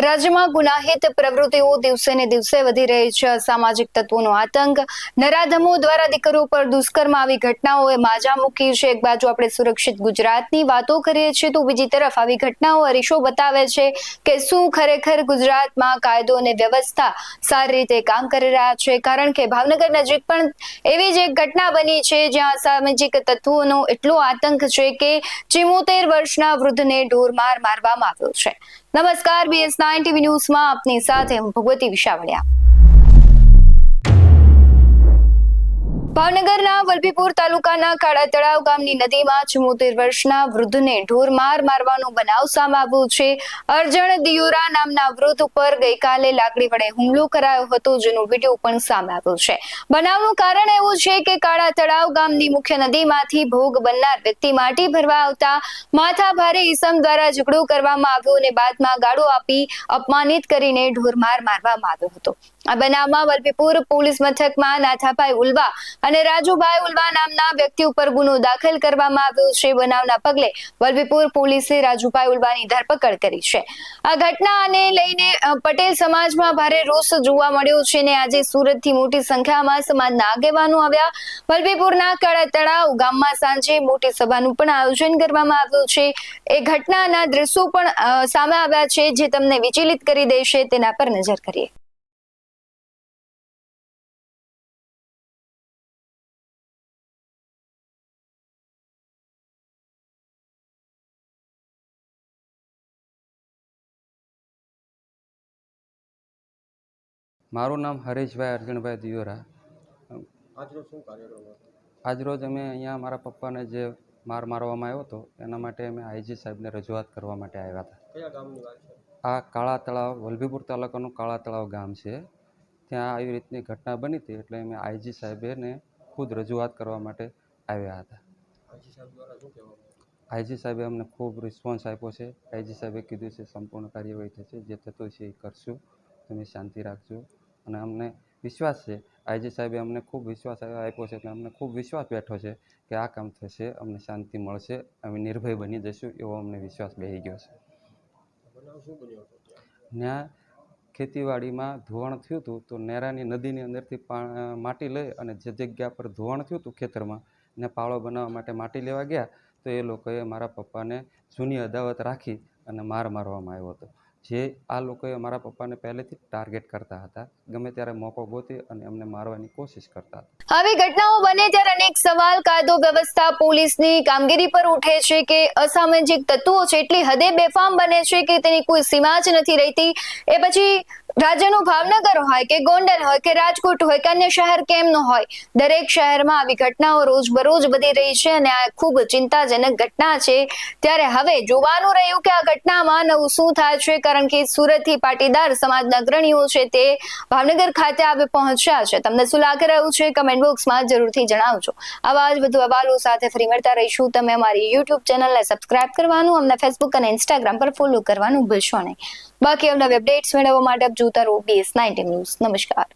રાજ્યમાં ગુનાહિત પ્રવૃત્તિઓ દિવસે ને દિવસે વધી રહી છે. અસામાજિક તત્વોનો આતંક, નરાધમો દ્વારા દીકરીઓ પર દુષ્કર્મ આવી ઘટનાઓએ માજા મૂકી છે. એક બાજુ આપણે સુરક્ષિત ગુજરાતની વાતો કરીએ છીએ તો બીજી તરફ આવી ઘટનાઓ અરીશો બતાવે છે કે શું ખરેખર ગુજરાતમાં કાયદો અને વ્યવસ્થા સારી રીતે કામ કરી રહ્યા છે. કારણ કે ભાવનગર નજીક પણ એવી જ એક ઘટના બની છે જ્યાં અસામાજિક તત્વોનો એટલો આતંક છે કે ચિમોતેર વર્ષના વૃદ્ધને ઢોરમાર મારવામાં આવ્યો છે. નમસ્કાર બીએસ નાઇન ટીવી ન્યૂઝમાં આપની સાથે હું ભગવતી વિશાવડિયા ભાવનગરના વલભીપુર તાલુકાના કાળા તળાવ ગામની નદીમાં ચુમ્મોતેર વર્ષના વૃદ્ધને ઢોરમાર મારવાનો બનાવ સામે આવ્યો છે. અર્જણ દિયોરા નામના વૃદ્ધ ઉપર ગઈકાલે લાકડી વડે હુમલો કરાયો હતો, જેનો વીડિયો પણ સામે આવ્યો છે. બનાવનું કારણ એવું છે કે કાળા તળાવ ગામની મુખ્ય નદીમાંથી ભોગ બનનાર વ્યક્તિ માટી ભરવા આવતા માથા ભારે ઈસમ દ્વારા ઝઘડો કરવામાં આવ્યો અને બાદમાં ગાળો આપી અપમાનિત કરીને ઢોરમાર મારવામાં આવ્યો હતો. આ બનાવમાં વલભીપુર પોલીસ મથકમાં નાથાભાઈ ઉલવા અને રાજુભાઈ ઉલવા નામના વ્યક્તિ ઉપર ગુનો દાખલ કરવામાં આવ્યો છે બનાવના પગલે વલભીપુર પોલીસે રાજુભાઈ ઉલવાની ધરપકડ કરી છે. આ ઘટનાને લઈને પટેલ સમાજમાં ભારે રોષ જોવા મળ્યો છે ને આજે સુરતથી મોટી સંખ્યામાં સમાજના આગેવાનો આવ્યા. વલભીપુરના કાળા તળાવ ગામમાં સાંજે મોટી સભાનું પણ આયોજન કરવામાં આવ્યું છે. એ ઘટનાના દ્રશ્યો પણ સામે આવ્યા છે જે તમને વિચલિત કરી દેશે તેના પર નજર કરીએ. મારું નામ હરેશભાઈ અર્જુનભાઈ દિયોરા. આજનો શું કાર્યક્રમ આજરોજ અમે અહીંયા મારા પપ્પાને જે માર મારવામાં આવ્યો હતો એના માટે અમે આઈજી સાહેબને રજૂઆત કરવા માટે આવ્યા હતા. કયા ગામની વાત છે? આ કાળા તળાવ વલભીપુર તાલુકાનું કાળા તળાવ ગામ છે. ત્યાં આવી રીતની ઘટના બની હતી એટલે અમે આઈજી સાહેબને ખુદ રજૂઆત કરવા માટે આવ્યા હતા. આજી સાહેબ દ્વારા શું કહેવામાં આઈજી સાહેબે અમને ખૂબ રિસ્પોન્સ આપ્યો છે. આઈજી સાહેબે કીધું છે સંપૂર્ણ કાર્યવાહી થશે જે થતું છે એ કરશું. તમે શાંતિ રાખજો. અને અમને વિશ્વાસ છે. આઈજી સાહેબે અમને ખૂબ વિશ્વાસ આપ્યો છે એટલે અમને ખૂબ વિશ્વાસ બેઠો છે કે આ કામ થશે, અમને શાંતિ મળશે, અમે નિર્ભય બની જશું એવો અમને વિશ્વાસ બેસી ગયો છે. ત્યાં ખેતીવાડીમાં ધોવાણ થયું હતું તો નેરાની નદીની અંદરથી માટી લઈ અને જે જગ્યા પર ધોવાણ થયું હતું ખેતરમાં ને પાળો બનાવવા માટે માટી લેવા ગયા તો એ લોકોએ મારા પપ્પાને જૂની અદાવત રાખી અને માર મારવામાં આવ્યો હતો. જે આ લોકોએ મારા પપ્પાને પહેલેથી ટાર્ગેટ કરતા હતા. ગમે ત્યારે મોકો ગોતી અને અમને મારવાની કોશિશ કરતા હતા. આવી ઘટનાઓ બને ત્યારે અનેક સવાલ, કાયદો, વ્યવસ્થા, પોલીસની કામગીરી પર ઉઠે છે કે અસામાજિક તત્વો છે એટલી હદે બેફામ બને છે કે તેની કોઈ સીમા જ નથી રહેતી. એ પછી રાજ્યનું ભાવનગર હોય કે ગોંડલ હોય કે રાજકોટ હોય કે અન્ય શહેર કેમ ન હોય, દરેક શહેરમાં આવી ઘટનાઓ રોજબરોજ વધી રહી છે અને આ ખૂબ ચિંતાજનક ઘટના છે. ત્યારે હવે જોવાનું રહ્યું કે આ ઘટનામાં નવું શું થાય છે, કારણ કે સુરતથી પાટીદાર સમાજના અગ્રણીઓ છે તે ભાવનગર ખાતે આવે પહોંચ્યા છે. તમને શું લાગી રહ્યું છે? કમેન્ટ બોક્સમાં જરૂરથી જણાવજો. આવા જ વધુ અહેવાલો સાથે ફરી મળતા રહીશું. તમે અમારી યુટ્યુબ ચેનલને સબસ્ક્રાઇબ કરવાનું, અમને ફેસબુક અને ઇન્સ્ટાગ્રામ પર ફોલો કરવાનું ભૂલશો નહીં. બાકી અમને અપડેટ્સ મેળવવા માટે રહો બીએસ નાઇન્ટી ન્યૂઝ નમસ્કાર